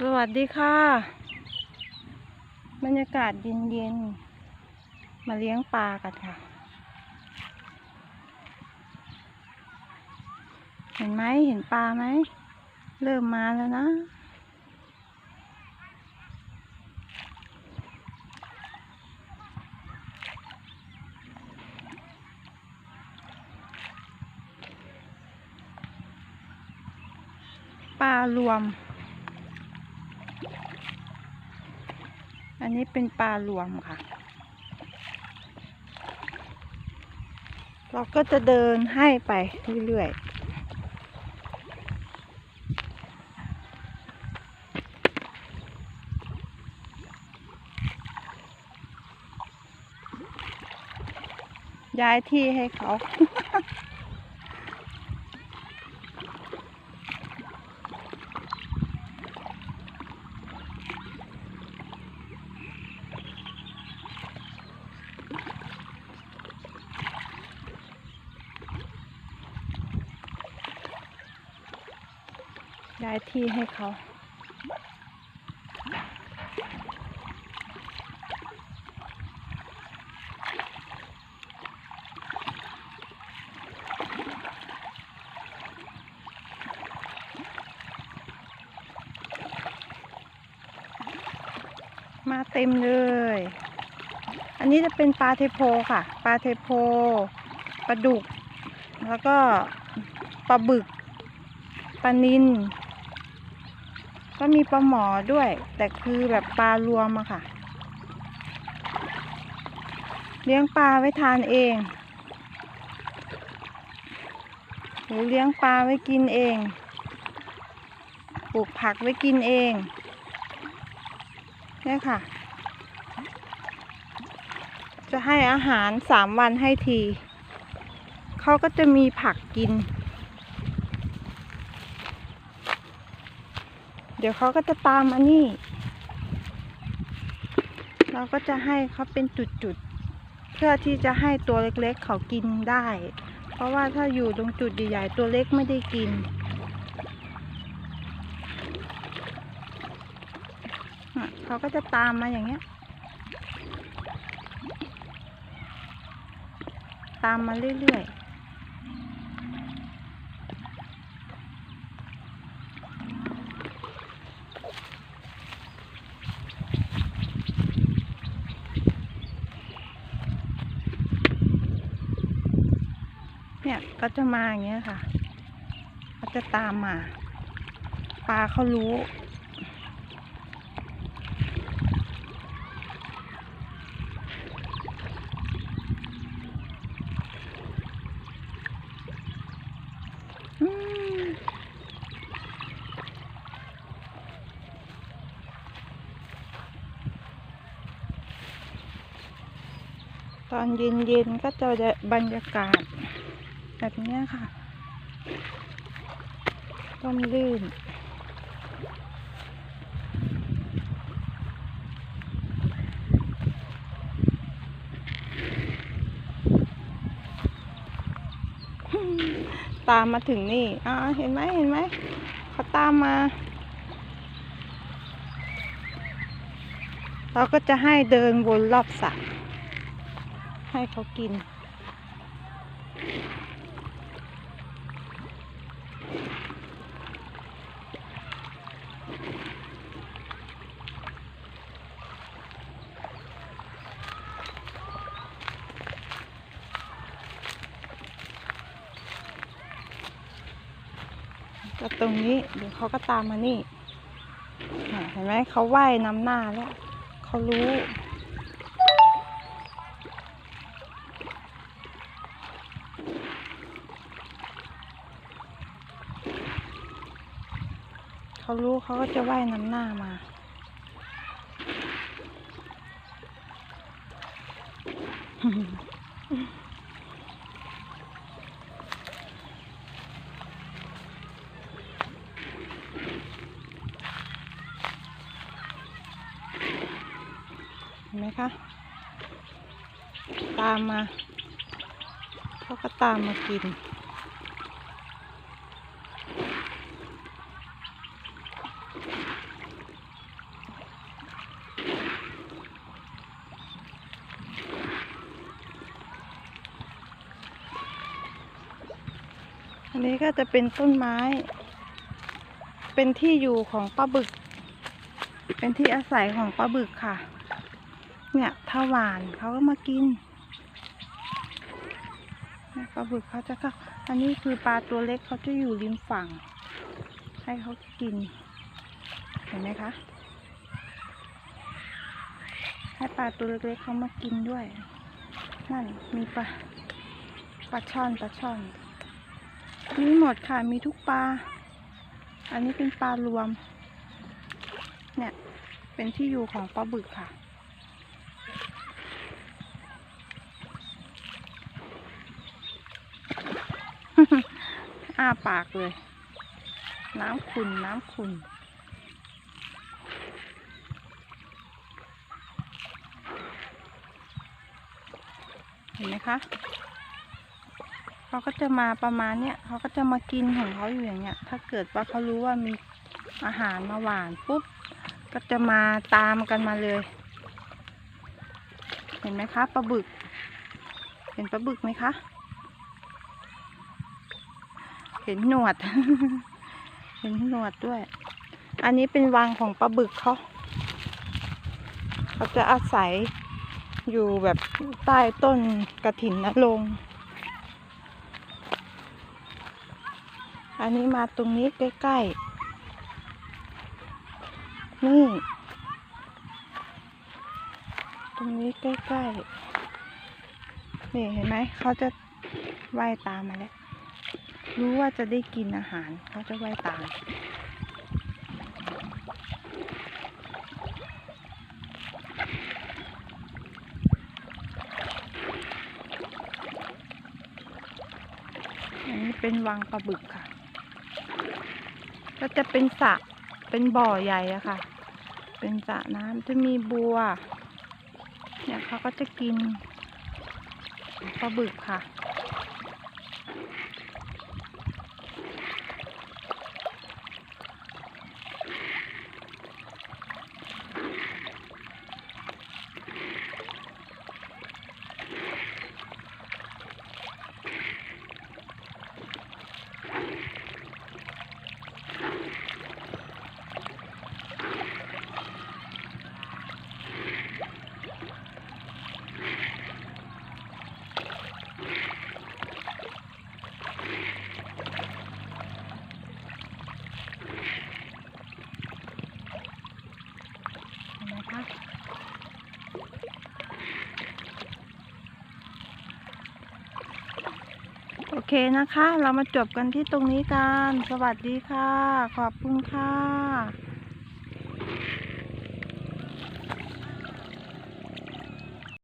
สวัสดีค่ะ บรรยากาศเย็นๆ มาเลี้ยงปลากันค่ะ เห็นไหมเห็นปลาไหม เริ่มมาแล้วนะ ปลารวม อันนี้เป็นปลารวมค่ะ เราก็จะเดินให้ไปเรื่อยๆย้ายที่ให้เขา ย้ายที่ให้เขา มาเต็มเลย อันนี้จะเป็นปลาเทโพค่ะ ปลาเทโพปลาดุก แล้วก็ปลาบึกปลานิน ก็มีปลาหมอด้วย แต่คือแบบปลารวมอะค่ะ เลี้ยงปลาไว้ทานเอง หรือเลี้ยงปลาไว้กินเอง ปลูกผักไว้กินเองเนี่ยค่ะ จะให้อาหารสามวันให้ที เขาก็จะมีผักกิน ดี๋ยวเขาก็จะตามมานี่เราก็จะให้เขาเป็นจุดๆ เพื่อที่จะให้ตัวเล็กๆเขากินได้ เพราะว่าถ้าอยู่ตรงจุดใหญ่ๆตัวเล็กไม่ได้กิน เขาก็จะตามมาอย่างเงี้ย ตามมาเรื่อยๆ เนี่ยก็จะมาอย่างเงี้ยค่ะเขาจะตามมาปลาเขารู้อืมตอนเย็นๆก็จะบรรยากาศ แบบนี้ค่ะ ต้มลื่นตามมาถึงนี่ อ่า เห็นไหมเห็นไหม เขาตามมา เราก็จะให้เดินวนรอบสระให้เขากิน ก็ตรงนี้เดี๋ยวเขาก็ตามมานี่อ่เห็นไหมเขาว่ายนำหน้าแล้วเขารู้เขารู้เขาก็จะว่ายนำหน้ามาเไหมคะ ตามมาเขาก็ตามมากิน อันนี้ก็จะเป็นต้นไม้ เป็นที่อยู่ของปลาบึก เป็นที่อาศัยของปลาบึกค่ะ เนี่ยถ้าหวานเขาก็มากินปลาบึกเขาจะเข้าอันนี้คือปลาตัวเล็กเขาจะอยู่ริมฝั่ง ให้เขากิน เห็นไหมคะ ให้ปลาตัวเล็กๆเขามากินด้วย นั่นมีปลาปลาช่อนปลาช่อน มีหมดค่ะมีทุกปลา อันนี้เป็นปลารวม เนี่ยเป็นที่อยู่ของปลาบึกค่ะ อ้าปากเลย น้ำขุนน้ำขุนเห็นไหมคะเขาก็จะมาประมาณเนี้ยเขาก็จะมากินของเขาอยู่อย่างเงี้ย ถ้าเกิดว่าเขารู้ว่ามีอาหารมาหวานปุ๊บ ก็จะมาตามกันมาเลย เห็นไหมคะปลาบึก เห็นปลาบึกไหมคะ เห็นหนวด เห็นหนวดด้วย อันนี้เป็นวังของปลาบึกเขาเขาจะอาศัยอยู่แบบใต้ต้นกระถินนรงอันนี้มาตรงนี้ใกล้ๆ นี่ ตรงนี้ใกล้ๆ นี่เห็นไหม เขาจะว่ายตามมาแล้ว รู้ว่าจะได้กินอาหารเขาจะว่ายตามอันนี้เป็นวังปลาบึกค่ะ ก็จะเป็นสระเป็นบ่อใหญ่อะค่ะ เป็นสระน้ำจะมีบัว เนี่ยเขาก็จะกินปลาบึกค่ะ โอเคนะคะ เรามาจบกันที่ตรงนี้กัน สวัสดีค่ะ ขอบคุณค่ะ